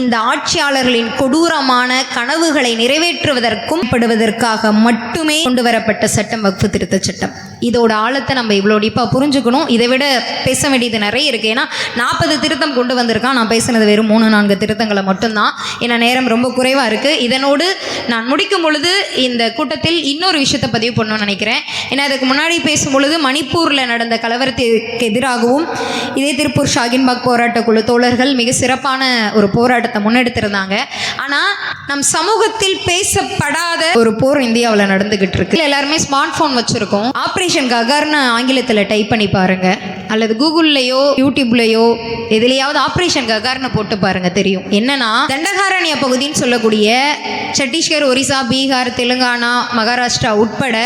S1: இந்த ஆட்சியாளர்களின் கொடூரமான கனவுகளை நிறைவேற்றுவதற்கும் படுவதற்காக மட்டுமே கொண்டு வரப்பட்ட சட்டம் வகுப்பு திருத்த சட்டம். இதோட ஆழத்தை நம்ம இவ்வளோ டீப்பாக புரிஞ்சுக்கணும். இதை விட பேச வேண்டியது நிறைய இருக்குது ஏன்னா நாற்பது திருத்தம் கொண்டு வந்திருக்கான். நான் பேசினது வெறும் மூணு நான்கு திருத்தங்களை மட்டும்தான். ஏன்னா நேரம் ரொம்ப குறைவாக இருக்குது இதனோடு நான் முடிக்கும் பொழுது இந்த கூட்டத்தில் இன்னொரு விஷயத்தை பதிவு பண்ணணும்னு நினைக்கிறேன். ஏன்னா அதுக்கு முன்னாடி பேசும் பொழுது மணிப்பூரில் நடந்த கலவரத்திற்கு எதிராகவும் இதே திருப்பூர் ஷாகின்பாக் போராட்ட குழு தோழர்கள் மிக சிறப்பான ஒரு போராட்டத்தை முன்னெடுத்திருந்தாங்க. ஆனால் நம் சமூகத்தில் பேசப்படாத ஒரு போர் இந்தியாவில் நடந்துகிட்டு இருக்கு. எல்லாருமே ஸ்மார்ட் ஃபோன் வச்சுருக்கோம். ஆப்ரேஷன் ககார்னு ஆங்கிலத்தில் டைப் பண்ணி பாருங்க. அல்லது கூகுள்லையோ யூடியூப்லையோ எதுலேயாவது ஆப்ரேஷன் ககார்னு போட்டு பாருங்கள் தெரியும். என்னன்னா தண்டகாரண்ய பகுதின்னு சொல்லக்கூடிய சத்தீஸ்கர் ஒரிசா பீகார் தெலுங்கானா மகாராஷ்டிரா உட்பட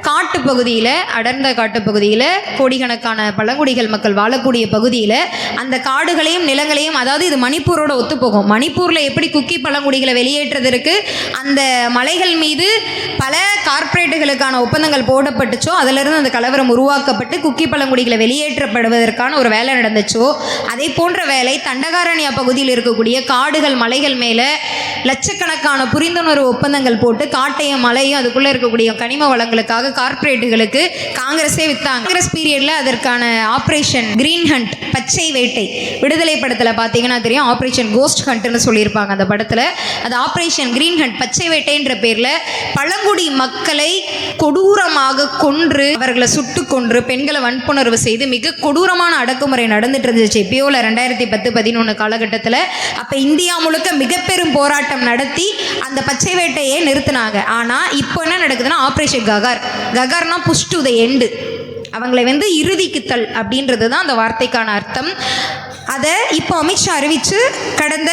S1: காட்டு பகுதியில் அடர்ந்த காட்டு பகுதியில் கோடிக்கணக்கான பழங்குடிகள் மக்கள் வாழக்கூடிய பகுதியில் அந்த காடுகளையும் நிலங்களையும் அதாவது இது மணிப்பூரோட ஒத்துப்போகும். மணிப்பூரில் எப்படி குக்கி பழங்குடிகளை வெளியேற்றுவதற்கு அந்த மலைகள் மீது பல கார்ப்பரேட்டுகளுக்கான ஒப்பந்தங்கள் போடப்பட்டுச்சோ அதிலிருந்து அந்த கலவரம் உருவாக்கப்பட்டு குக்கி பழங்குடிகளை வெளியேற்றப்படுவதற்கான ஒரு வேலை நடந்துச்சோ. அதே போன்ற வேலை தண்டகாரண்யா பகுதியில் இருக்கக்கூடிய காடுகள் மலைகள் மேலே லட்சக்கணக்கான புரிந்துணர்வு ஒப்பந்தங்கள் போட்டு காட்டையும் மலையும் அதுக்குள்ளே இருக்கக்கூடிய கனிம வளங்களுக்காக கார்ப்பரேட்டுகளுக்கு காங்கிரஸே விற்றாங்க காங்கிரஸ் பீரியடில் அதற்கான ஆப்ரேஷன் கிரீன் ஹண்ட் பச்சை வேட்டை விடுதலை படத்தில் பார்த்தீங்கன்னா தெரியும். ஆப்ரேஷன் கோஸ்ட் ஹண்ட்னு சொல்லியிருப்பாங்க அந்த படத்தில். அது ஆப்ரேஷன் கிரீன் ஹண்ட் பச்சை வேட்டைன்ற பேரில் பழங்குடி மக்களை கொடூரமாக கொன்று அவர்களை சுட்டு கொன்று பெண்களை வன்புணர்வு செய்து மிக கொடூரமான அடக்குமுறை நடந்துட்டு இருந்துச்சு. எப்பயோல ரெண்டாயிரத்தி பத்து பதினொன்று காலகட்டத்தில் அப்போ இந்தியா முழுக்க மிக பெரும் போராட்டம் நடத்தி அந்த பச்சை வேட்டையை நிறுத்தினாங்க. ஆனால் இப்போ என்ன நடக்குதுன்னா ஆப்ரேஷன் ககார். ககார்னா புஷ் டு த எண்டு. அவங்களை வந்து இறுதிக்கு தள் அப்படின்றது தான் அந்த வார்த்தைக்கான அர்த்தம். அதை இப்போ அமித்ஷா அறிவித்து கடந்த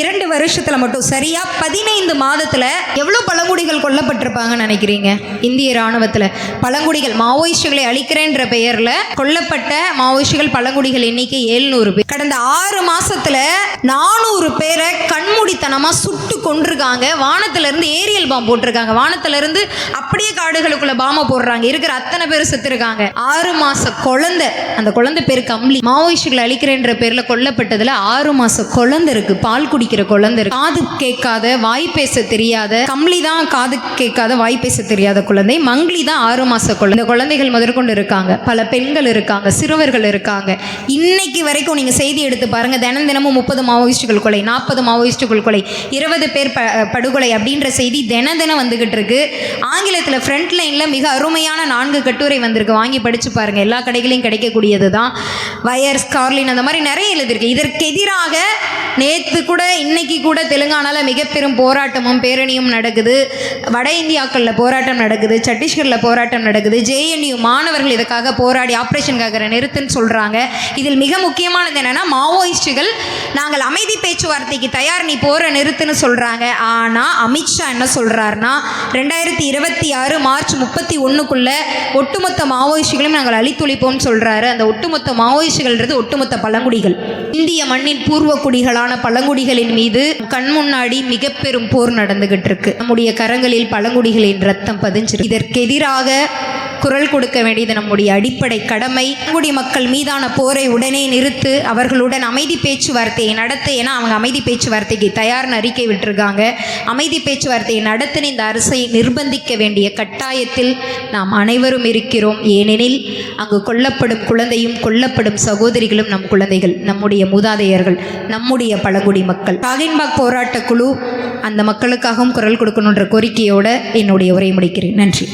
S1: இரண்டு வருஷத்தில் மட்டும் சரியா பதினைந்து மாதத்தில் எவ்வளோ பழங்குடிகள் கொல்லப்பட்டிருப்பாங்கன்னு நினைக்கிறீங்க? இந்திய இராணுவத்தில். பழங்குடிகள் மாவோயிஸ்டுகளை அழிக்கிறேன்ற பெயரில் கொல்லப்பட்ட மாவோயிஸ்டுகள் பழங்குடிகள் எண்ணிக்கை எழுநூறு பேர். கடந்த ஆறு மாசத்துல நானூறு பேரை கண்மூடித்தனமாக சுட்டு கொண்டிருக்காங்க வானத்திலிருந்து ஏரியல் பாம்பு போட்டிருக்காங்க. வானத்திலிருந்து அப்படியே காடுகளுக்குள்ள பாம்பை போடுறாங்க. இருக்கிற அத்தனை பேர் செத்துருக்காங்க. ஆறு மாச குழந்தை அந்த குழந்தை பேர் கம்லி. மாவோயிஸ்டுகளை அழிக்கிறேன்ற பேர்ல கொல்லப்பட்டதுல ஆறு மாச குழந்தை இருக்கு பால்குடி குடிக்கிற குழந்தை இருக்கு. காது கேட்காத வாய் பேச தெரியாத கம்ளி தான் காது கேட்காத வாய் பேச தெரியாத குழந்தை. மங்களி தான் ஆறு மாச குழந்தை. இந்த குழந்தைகள் முதற்கொண்டு இருக்காங்க. பல பெண்கள் இருக்காங்க சிறுவர்கள் இருக்காங்க. இன்னைக்கு வரைக்கும் நீங்க செய்தி எடுத்து பாருங்க. தினம் தினமும் முப்பது மாவோயிஸ்டுகள் கொலை நாற்பது மாவோயிஸ்டுகள் கொலை இருபது பேர் ப படுகொலை அப்படின்ற செய்தி தின தினம் வந்துகிட்டு இருக்கு. ஆங்கிலத்தில் ஃப்ரண்ட் லைனில் மிக அருமையான நான்கு கட்டுரை வந்திருக்கு. வாங்கி படிச்சு பாருங்க. எல்லா கடைகளையும் கிடைக்கக்கூடியது தான் வயர் ஸ்கார்லின் அந்த மாதிரி நிறைய எழுதியிருக்கு. இதற்கு எதிராக நேற்று கூட இன்னைக்கு கூட தெலுங்கானாவில் மிக பெரும் போராட்டமும் பேரணியும் நடக்குது. வட இந்தியாக்களில் போராட்டம் நடக்குது சத்தீஸ்கரில் போராட்டம் நடக்குது. ஜேஎன்யூ மாணவர்கள் இதுக்காக போராடி ஆப்ரேஷனுக்காக நிறுத்துன்னு சொல்கிறாங்க இதில் மிக முக்கியமானது என்னென்னா மாவோயிஸ்டுகள் நாங்கள் அமைதி பேச்சுவார்த்தைக்கு தயார் நீ போற நிறுத்துன்னு சொல்கிறாங்க ஆனால் அமித்ஷா என்ன சொல்கிறாருன்னா ரெண்டாயிரத்தி இருபத்தி ஆறு மார்ச் முப்பத்தி ஒன்றுக்குள்ளே ஒட்டுமொத்த மாவோயிஸ்டுகளையும் நாங்கள் அழித்தொழிப்போம்னு சொல்கிறாரு அந்த ஒட்டுமொத்த மாவோயிஸ்டுகள்ன்றது ஒட்டுமொத்த பழங்குடிகள். இந்திய மண்ணின் பூர்வ குடிகளான பழங்குடிகள் பழங்குடிகளின் மீது கண் முன்னாடி மிக பெரும் போர் நடந்துகிட்டு இருக்கு நம்முடைய கரங்களில் பழங்குடிகளின் ரத்தம் பதிஞ்சிருக்கு. இதற்கு எதிராக குரல் கொடுக்க வேண்டியது நம்முடைய அடிப்படை கடமை. பழங்குடி மக்கள் மீதான போரை உடனே நிறுத்து அவர்களுடன் அமைதி பேச்சுவார்த்தையை நடத்த ஏன்னா அவங்க அமைதி பேச்சுவார்த்தைக்கு தயார்னு அறிக்கை விட்டுருக்காங்க. அமைதி பேச்சுவார்த்தையை நடத்தின இந்த அரசை நிர்பந்திக்க வேண்டிய கட்டாயத்தில் நாம் அனைவரும் இருக்கிறோம். ஏனெனில் அங்கு கொல்லப்படும் குழந்தையும் கொல்லப்படும் சகோதரிகளும் நம் குழந்தைகள் நம்முடைய மூதாதையர்கள் நம்முடைய பழங்குடி மக்கள். காகின்பாக் போராட்ட குழு அந்த மக்களுக்காகவும் குரல் கொடுக்கணுன்ற கோரிக்கையோடு என்னுடைய உரை முடிக்கிறேன். நன்றி.